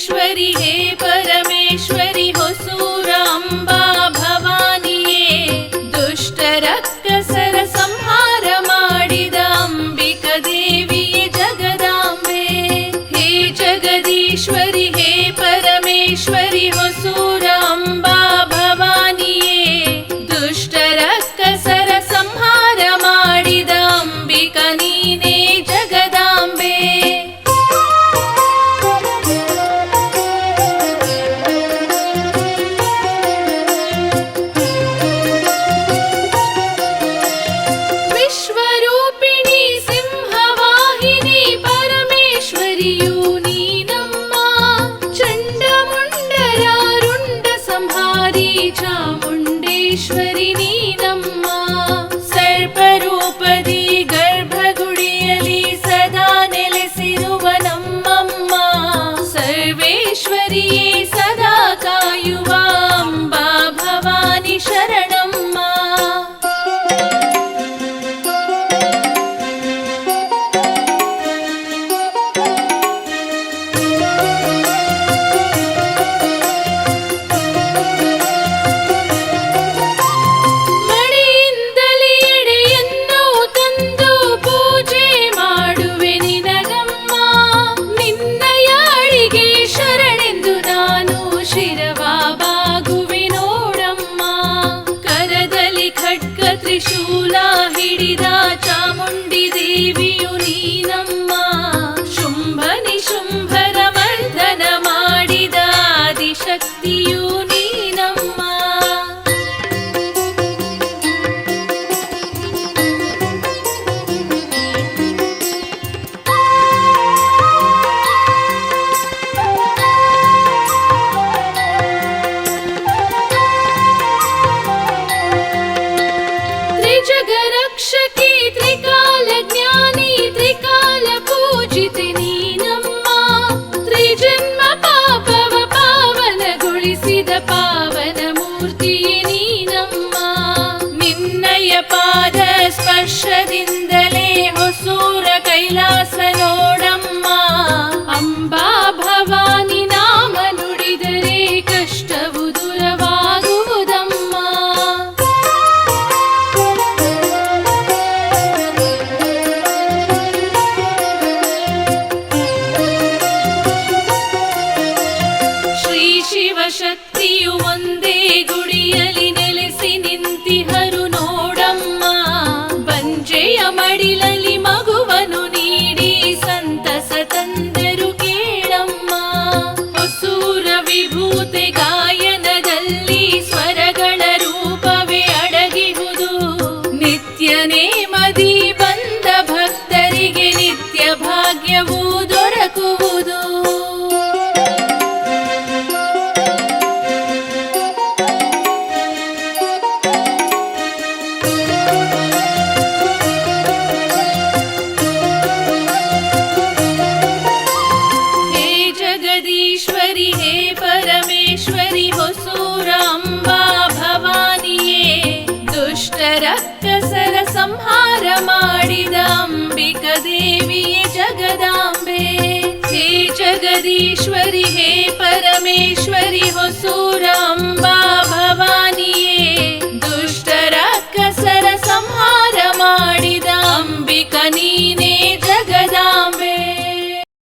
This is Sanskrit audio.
श्व परमेश्वरि वसुराम्बा भवानि दुष्टरक्तसर संहारिदम्बिक देवी जगदाम्बे। हे जगदीश्वरि हे परमेश्वरि वसुर nobody त्रिजगरक्षकी त्रिकालज्ञानी त्रिकालपूजिते ನೀನಮ್ಮ ತ್ರಿಜನ್ಮ ಪಾಪವ ಪಾವನಗೊಳಿಸಿದ ಪಾವನ ಮೂರ್ತಿಯೇ ನೀನಮ್ಮ ನಿನ್ನಯ ಪಾದ ಸ್ಪರ್ಶದಿಂದಲೇ ಹೊಸೂರ ಕೈಲಾಸ ನೋಡಮ್ಮ ಅಂಬಾ ಶಿವಶಕ್ತಿಯು ಒಂದೇ ಗುಡಿಯಲ್ಲಿ ನೆಲೆಸಿ ನಿಂತಿಹರು ನೋಡಮ್ಮ. ಬಂಜೆಯ ಮಡಿಲಲ್ಲಿ ಮಗುವನು ಸಂಹಾರ ಮಾಡಿದ ಅಂಬಿಕ ದೇವಿಯೇ ಜಗದಾಂಬೆ ಹೇ ಜಗದೀಶ್ವರಿ ಹೇ ಪರಮೇಶ್ವರಿ ಹೊಸೂರಾಂಬಾ ಭವಾನಿಯೇ ದುಷ್ಟ ರಾಕ್ಷಸರ ಸಂಹಾರ ಮಾಡಿದ ಅಂಬಿಕ ನೀನೇ